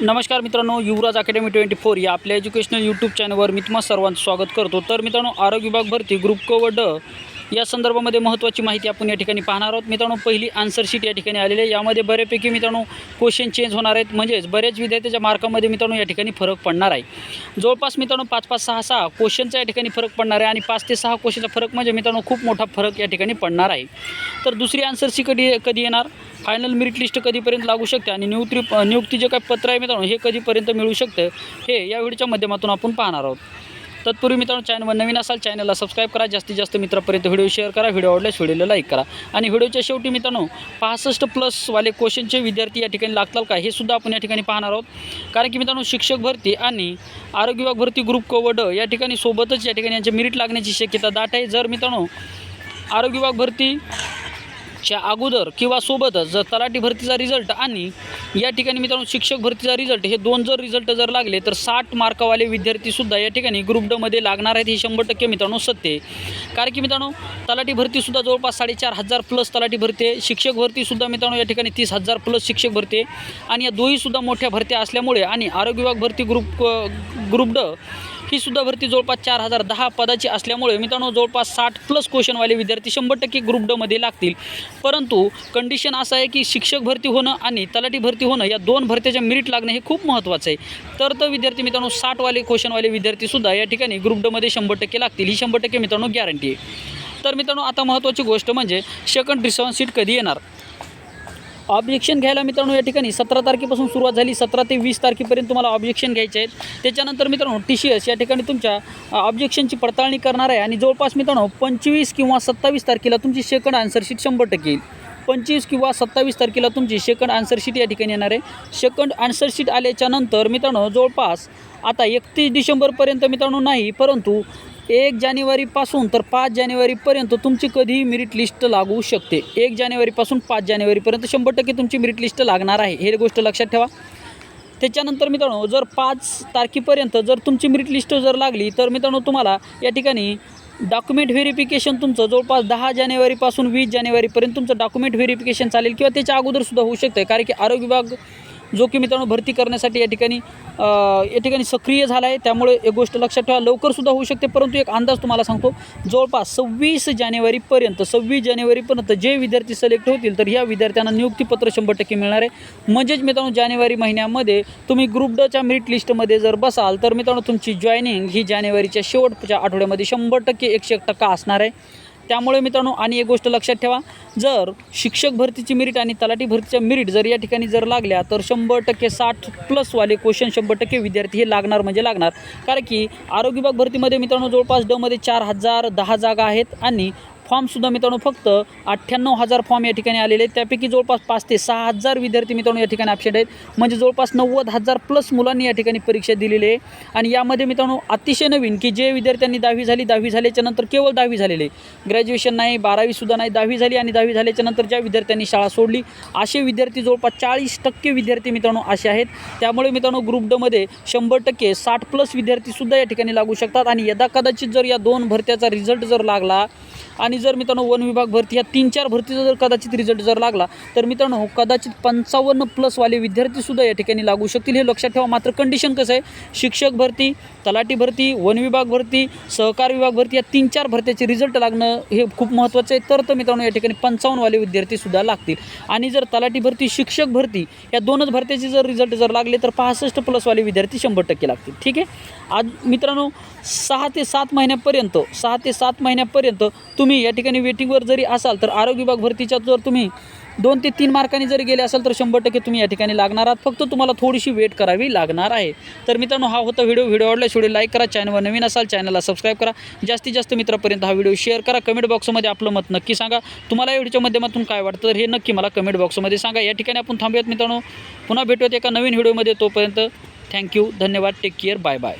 नमस्कार मित्रांनो युवराज academy twenty four या आपल्या एज्युकेशनल यूट्यूब चॅनलवर मी तुम्हाला सर्वांचं स्वागत करतो. तर मित्रांनो आरोग्य विभाग भरती ग्रुप क व ड या संदर्भामध्ये महत्त्वाची माहिती आपण या ठिकाणी पाहणार आहोत. मित्रांनो पहिली आन्सर शीट या ठिकाणी आलेली आहे. यामध्ये बऱ्यापैकी मित्रांनो क्वेश्चन चेंज होणार आहेत. म्हणजेच बऱ्याच विद्यार्थ्याच्या मार्कामध्ये मित्रांनो या ठिकाणी फरक पडणार आहे. जवळपास मित्रांनो पाच पाच सहा सहा क्वेश्चनचा या ठिकाणी फरक पडणार आहे आणि पाच ते सहा क्वेश्चनचा फरक म्हणजे मित्रांनो खूप मोठा फरक या ठिकाणी पडणार आहे. तर दुसरी आन्सर शी कधी कधी येणार? फायनल मेरिट लिस्ट कधीपर्यंत लागू शकते आणि नियुक्ती नियुक्ती जे काही पत्र आहे मित्रांनो हे कधीपर्यंत मिळू शकतं? हे या व्हिडिओच्या माध्यमातून आपण पाहणार आहोत. तत्पूर्वी मित्रांनो चॅनलवर नवीन असाल चॅनलला सबस्क्राईब करा. जास्तीत जास्त मित्रापर्यंत व्हिडिओ शेअर करा. व्हिडिओ आवडल्यास व्हिडिओला लाईक करा. आणि व्हिडिओच्या शेवटी मित्रांनो पासष्ट प्लसवाले क्वेश्चनचे विद्यार्थी या ठिकाणी लागतात का? हे सुद्धा आपण या ठिकाणी पाहणार आहोत. कारण की मित्रांनो शिक्षक भरती आणि आरोग्य विभाग भरती ग्रुप क व ड या ठिकाणी सोबतच या ठिकाणी यांचे मिरिट लागण्याची शक्यता दाट आहे. जर मित्रांनो आरोग्य विभाग भरती च्या अगोदर किंवा सोबतच जर तलाठी भरतीचा रिझल्ट आणि या ठिकाणी मित्रांनो शिक्षक भरतीचा रिझल्ट हे दोन जर रिझल्ट जर लागले तर साठ मार्कावाले विद्यार्थीसुद्धा या ठिकाणी ग्रुप डमध्ये लागणार आहेत. हे शंभर टक्के मित्रांनो सत्य आहे. कारण की मित्रांनो तलाठी भरतीसुद्धा जवळपास साडेचार हजार प्लस तलाठी भरती आहे. शिक्षक भरतीसुद्धा मित्रांनो या ठिकाणी तीस हजार प्लस शिक्षक भरती आहे. आणि या दोहीसुद्धा मोठ्या भरत्या असल्यामुळे आणि आरोग्य विभाग भरती ग्रुप ग्रुप ड ही सुद्धा भरती जवळपास चार हजार दहा पदाची असल्यामुळे मित्रांनो जवळपास साठ प्लस क्वेश्चनवाले विद्यार्थी शंभर टक्के ग्रुप डमध्ये लागतील. परंतु कंडिशन असं आहे की शिक्षक भरती होणं आणि तलाठी भरती होणं या दोन भरत्याच्या मेरिट लागणं हे खूप महत्त्वाचं आहे. तर तर विद्यार्थी मित्रांनो साठवाले क्वेश्चनवाले विद्यार्थीसुद्धा या ठिकाणी ग्रुप डमध्ये शंभर टक्के लागतील. ही शंभर टक्के मित्रांनो गॅरंटी आहे. तर मित्रांनो आता महत्त्वाची गोष्ट म्हणजे सेकंड रिस्पॉन्स सीट कधी येणार? ऑब्जेक्शन घ्यायला मित्रांनो या ठिकाणी सतरा तारखेपासून सुरुवात झाली. सतरा ते वीस तारखेपर्यंत तुम्हाला ऑब्जेक्शन घ्यायचे आहेत. त्याच्यानंतर मित्रांनो टी सी एस या ठिकाणी तुमच्या ऑब्जेक्शनची पडताळणी करणार आहे. आणि जवळपास मित्रांनो पंचवीस किंवा सत्तावीस तारखेला तुमची सेकंड आन्सर शीट शंभर टक्के येईल. पंचवीस किंवा सत्तावीस तारखेला तुमची सेकंड आन्सरशीट या ठिकाणी येणार आहे. सेकंड आन्सरशीट आल्याच्यानंतर आल्याच्यानंतर मित्रांनो जवळपास आता एकतीस डिसेंबरपर्यंत मित्रांनो नाही परंतु एक जानेवारीपासून तर पाच जानेवारीपर्यंत तुमची कधीही मेरिट लिस्ट लागू शकते. एक जानेवारीपासून पाच जानेवारीपर्यंत शंभर टक्के तुमची मेरिट लिस्ट लागणार आहे. हे गोष्ट लक्षात ठेवा. त्याच्यानंतर मित्रांनो जर पाच तारखेपर्यंत जर तुमची मेरिट लिस्ट जर लागली तर मित्रांनो तुम्हाला या ठिकाणी डॉक्युमेंट व्हेरिफिकेशन तुमचं जवळपास दहा जानेवारीपासून वीस जानेवारीपर्यंत तुमचं डॉक्युमेंट व्हेरिफिकेशन चालेल किंवा त्याच्या अगोदरसुद्धा होऊ शकतं कारण की आरोग्य विभाग जो की मित्रांनो भरती करण्यासाठी या ठिकाणी या ठिकाणी सक्रिय झाला आहे त्यामुळे एक गोष्ट लक्षात ठेवा लवकरसुद्धा होऊ शकते परंतु एक अंदाज तुम्हाला सांगतो जवळपास सव्वीस जानेवारीपर्यंत सव्वीस जानेवारीपर्यंत जे विद्यार्थी सिलेक्ट होतील तर ह्या विद्यार्थ्यांना नियुक्तीपत्र शंभर टक्के मिळणार आहे. म्हणजेच मित्रांनो जानेवारी महिन्यामध्ये तुम्ही ग्रुप डच्या मेरिट लिस्टमध्ये जर बसाल तर मित्रांनो तुमची जॉईनिंग ही जानेवारीच्या शेवटच्या आठवड्यामध्ये शंभर टक्के एकशे एक टक्का असणार आहे. त्यामुळे मित्रांनो आणि एक गोष्ट लक्षात ठेवा जर शिक्षक भरतीची मिरिट आणि तलाठी भरतीच्या मिरिट जर या ठिकाणी जर लागल्या तर शंभर टक्के साठ प्लसवाले क्वेश्चन शंभर टक्के विद्यार्थी हे लागणार म्हणजे लागणार. कारण की आरोग्य विभाग भरतीमध्ये मित्रांनो जवळपास डमध्ये चार हजार दहा जागा आहेत आणि फॉर्मसुद्धा मित्रांनो फक्त अठ्ठ्याण्णव हजार फॉर्म या ठिकाणी आलेले आहेत. त्यापैकी जवळपास पाच ते सहा हजार विद्यार्थी मित्रांनो या ठिकाणी ॲबसेंट आहेत. म्हणजे जवळपास नव्वद हजार प्लस मुलांनी या ठिकाणी परीक्षा दिलेली आहे. आणि यामध्ये मित्रांनो अतिशय नवीन की जे विद्यार्थ्यांनी दहावी झाली दहावी झाल्याच्यानंतर केवळ दहावी झालेले ग्रॅज्युएशन नाही बारावीसुद्धा नाही दहावी झाली आणि दहावी झाल्याच्यानंतर ज्या विद्यार्थ्यांनी शाळा सोडली असे विद्यार्थी जवळपास चाळीस टक्के विद्यार्थी मित्रांनो असे आहेत. त्यामुळे मित्रांनो ग्रुप डमध्ये शंभर टक्के साठ प्लस विद्यार्थीसुद्धा या ठिकाणी लागू शकतात. आणि यदा कदाचित जर या दोन भरत्याचा रिझल्ट जर लागला आणि आणि जर मित्रांनो वन विभाग भरती ह्या तीन चार भरतीचा जर कदाचित रिझल्ट जर लागला तर मित्रांनो कदाचित पंचावन्न प्लसवाले विद्यार्थीसुद्धा या ठिकाणी लागू शकतील. हे लक्षात ठेवा मात्र कंडिशन कसं आहे? शिक्षक भरती तलाठी भरती वन विभाग भरती सहकार विभाग भरती या तीन चार भरत्याचे रिझल्ट लागणं हे खूप महत्त्वाचं आहे. तर तर मित्रांनो या ठिकाणी पंचावन्नवाले विद्यार्थीसुद्धा लागतील. आणि जर तलाठी भरती शिक्षक भरती या दोनच भरत्याचे जर रिझल्ट जर लागले तर पासष्ट प्लसवाले विद्यार्थी शंभर टक्के लागतील. ठीक आहे? आज मित्रांनो सहा ते सात महिन्यापर्यंत सहा ते सात महिन्यापर्यंत तुम्ही या ठिकाणी वेटिंगवर जरी असाल तर आरोग्य विभाग भरतीच्या जर तुम्ही दोन ते तीन मार्कांनी जरी गेले असाल तर शंभर टक्के तुम्ही या ठिकाणी लागणार आहात. फक्त तुम्हाला थोडीशी वेट करावी लागणार आहे. तर मित्रांनो हा होता व्हिडिओ व्हिडिओ आवडल्यास व्हिडिओ लाईक करा. चॅनलवर नवीन असाल चॅनलला सबस्क्राईब करा. जास्तीत जास्त मित्रापर्यंत हा व्हिडिओ शेअर करा. कमेंट बॉक्समध्ये आपलं मत नक्की सांगा. तुम्हाला या व्हिडिओच्या माध्यमातून काय वाटतं तर हे नक्की मला कमेंट बॉक्समध्ये सांगा. या ठिकाणी आपण थांबूयात मित्रांनो. पुन्हा भेटूयात एका नवीन व्हिडिओमध्ये तोपर्यंत थँक्यू धन्यवाद. Take care bye bye